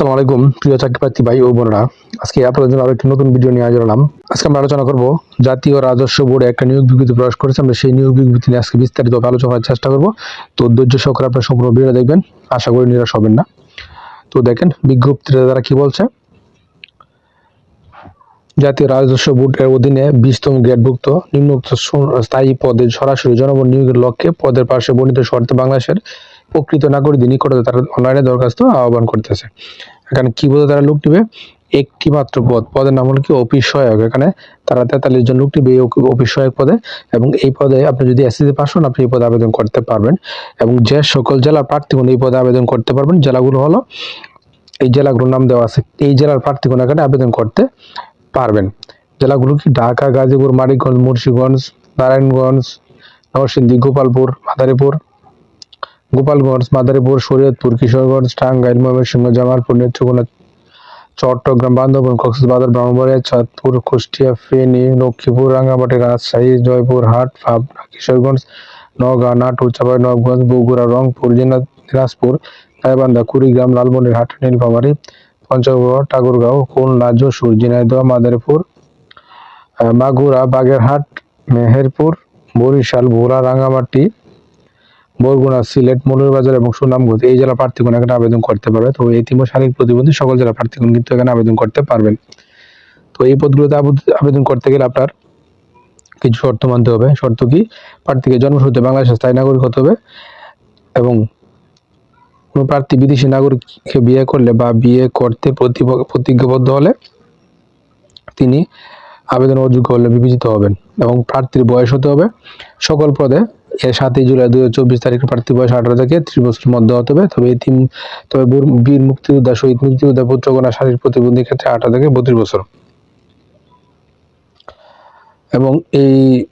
আসসালামু আলাইকুম, প্রিয় চাকরিপ্রার্থী ভাই ও বোনেরা। আজকে আপনাদের জন্য আরও একটি নতুন ভিডিও নিয়ে হলাম। আজকে আমরা আলোচনা করব জাতীয় রাজস্ব বোর্ডে একটা নিয়োগ বিজ্ঞপ্তি প্রকাশ করেছে। আমরা সেই নিয়োগ বিজ্ঞপ্তি নিয়ে আজকে বিস্তারিত আলোচনা করার চেষ্টা করব। তো ধৈর্য সহকারে আপনার সম্পূর্ণ ভিডিও দেখবেন। আশা করি নিরাশ হবেন না। তো দেখেন বিজ্ঞপ্তিটা তারা কি বলছে? জাতীয় রাজস্ব বোর্ডের অধীনে বিশতম গ্রেডভুক্ত নিম্নোক্ত স্থায়ী পদে সরাসরি জনগণ নিয়োগের লক্ষ্যে পদের পাশে বর্ণিত শর্তে বাংলাদেশের প্রকৃত নাগরিকদের নিকটতে তারা অনলাইনে দরখাস্ত আহ্বান করতেছে। এখানে কি বলতে তারা লোক নিবে? একটি মাত্র পদ। পদের নাম হলো কি অফিস সহায়ক। এখানে তারা তেতাল্লিশ জন লোক নিবে অফিস সহায়ক পদে এবং এই পদে আপনি যদি এস এসএসসি পাস হন, আপনি এই পদে আবেদন করতে পারবেন। এবং যে সকল জেলার প্রার্থীগণ এই পদে আবেদন করতে পারবেন, জেলাগুলো হলো এই জেলাগুলোর নাম দেওয়া আছে। এই জেলার প্রার্থীগণ এখানে আবেদন করতে পারবেন। জেলাগুলো কি? ঢাকা, গাজীপুর, মানিকগঞ্জ, মুন্সিগঞ্জ, নারায়ণগঞ্জ, নরসিংদী, গোপালপুর, মাদারীপুর গোপালগঞ্জ, মাদারীপুর, শরীয়তপুর, কিশোরগঞ্জ, টাঙ্গাইল, ময়মনসিংহ, জামালপুর, নেত্রকোনা, চট্টগ্রাম, বান্দরবান, কক্সবাজার, ব্রাহ্মণবাড়িয়া, চাঁদপুর, কুষ্টিয়া, ফেনী, লক্ষ্মীপুর, রাঙ্গামাটি, রাজশাহী, জয়পুর, হাট, পাবনা, কিশোরগঞ্জ, নওগাঁ, নাটোর চাঁপাইনবাবগঞ্জ বগুড়া, রংপুর দিনা- দিনাজপুর গাইবান্ধা কুড়িগ্রাম, লালমনিরহাট, নীলফামারী, পঞ্চগড়, ঠাকুরগাঁও, খুলনা, যশোর, ঝিনাইদহ, মাদারীপুর মাগুরা, বাগেরহাট, মেহেরপুর, বরিশাল, ভোলা, রাঙ্গামাটি বরগুনা, সিলেট মৌলভীবাজার এবং সুনামগঞ্জ এই জেলা প্রার্থীগণ এখানে আবেদন করতে পারবে। তো এতিম শারীরিক প্রতিবন্ধী সকল জেলা প্রার্থীগণ কিন্তু এখানে আবেদন করতে পারবেন। তো এই পদগুলোতে আবেদন করতে গেলে আপনার কিছু শর্ত মানতে হবে। শর্ত কি? প্রার্থীকে জন্মসূত্রে বাংলাদেশের স্থায়ী নাগরিক হতে হবে এবং কোনো প্রার্থী বিদেশি নাগরিককে বিয়ে করলে বা বিয়ে করতে প্রতিজ্ঞাবদ্ধ হলে তিনি আবেদন অযোগ্য হলে বিবেচিত হবেন এবং প্রার্থীর বয়স হতে হবে। সকল পদে এর সাতই জুলাই দুই হাজার চব্বিশ তারিখে প্রার্থী বয়স আঠারো থেকে ত্রিশ বছরের মধ্যে হতে হবে তবে তিন তবে বীর- মুক্তিযোদ্ধা, শহীদ মুক্তিযোদ্ধা পুত্রকন্যা শারীরিক প্রতিবন্ধীর ক্ষেত্রে আঠারো থেকে বত্রিশ বছর। এবং এই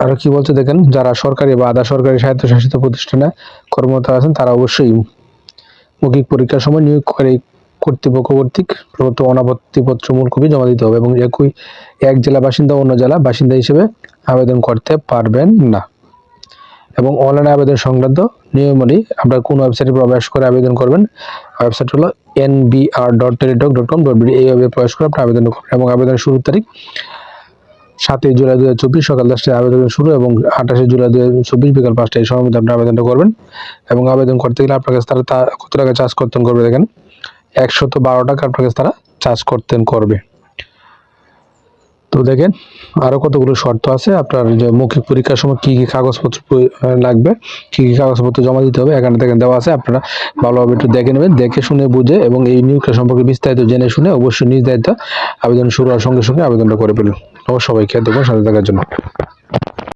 আরও কি বলছে দেখেন, যারা সরকারি বা আধা সরকারি স্বায়ত্তশাসিত প্রতিষ্ঠানে কর্মরত আছেন, তারা অবশ্যই মৌখিক পরীক্ষার সময় নিয়োগকারী কর্তৃপক্ষ কর্তৃক প্রদত্ত অনাপত্তিপত্র মূল কপি জমা দিতে হবে এবং একই, এক জেলা বাসিন্দা অন্য জেলা বাসিন্দা হিসেবে আবেদন করতে পারবেন না। এবং অনলাইন আবেদন সংক্রান্ত নিয়মাবলী আপনার কোন ওয়েবসাইটে প্রবেশ করে আবেদন করবেন? ওয়েবসাইট হলো NBR dot Teletalk dot com dot এইভাবে প্রবেশ করে আপনি আবেদন করবেন এবং আবেদনের শুরুর তারিখ সাতই জুলাই দু হাজার চব্বিশ সকাল দশটায় আবেদন শুরু এবং আঠাশে জুলাই দু হাজার চব্বিশ বিকাল পাঁচটায় এই সময়ের মধ্যে আপনি আবেদনটা করবেন এবং আবেদন করতে গেলে আপনার কাছে তারা কত টাকা চার্জ করতেন করবে দেখেন? একশত বারো টাকা আপনার কাছে তারা চার্জ করতেন করবে। তো দেখেন আরও কতগুলো শর্ত আছে। আপনার যে মৌখিক পরীক্ষার সময় কী কী কাগজপত্র লাগবে, কী কী কাগজপত্র জমা দিতে হবে, এখানে দেখেন দেওয়া আছে, আপনারা ভালোভাবে একটু দেখে নেবেন, দেখে শুনে বুঝে এবং এই নিয়োগটা সম্পর্কে বিস্তারিত জেনে শুনে অবশ্যই নিজ দায়িত্ব আবেদন শুরু হওয়ার সঙ্গে সঙ্গে আবেদনটা করে ফেলুন। অবশ্যই সবাইকে দেখুন সাথে থাকার জন্য।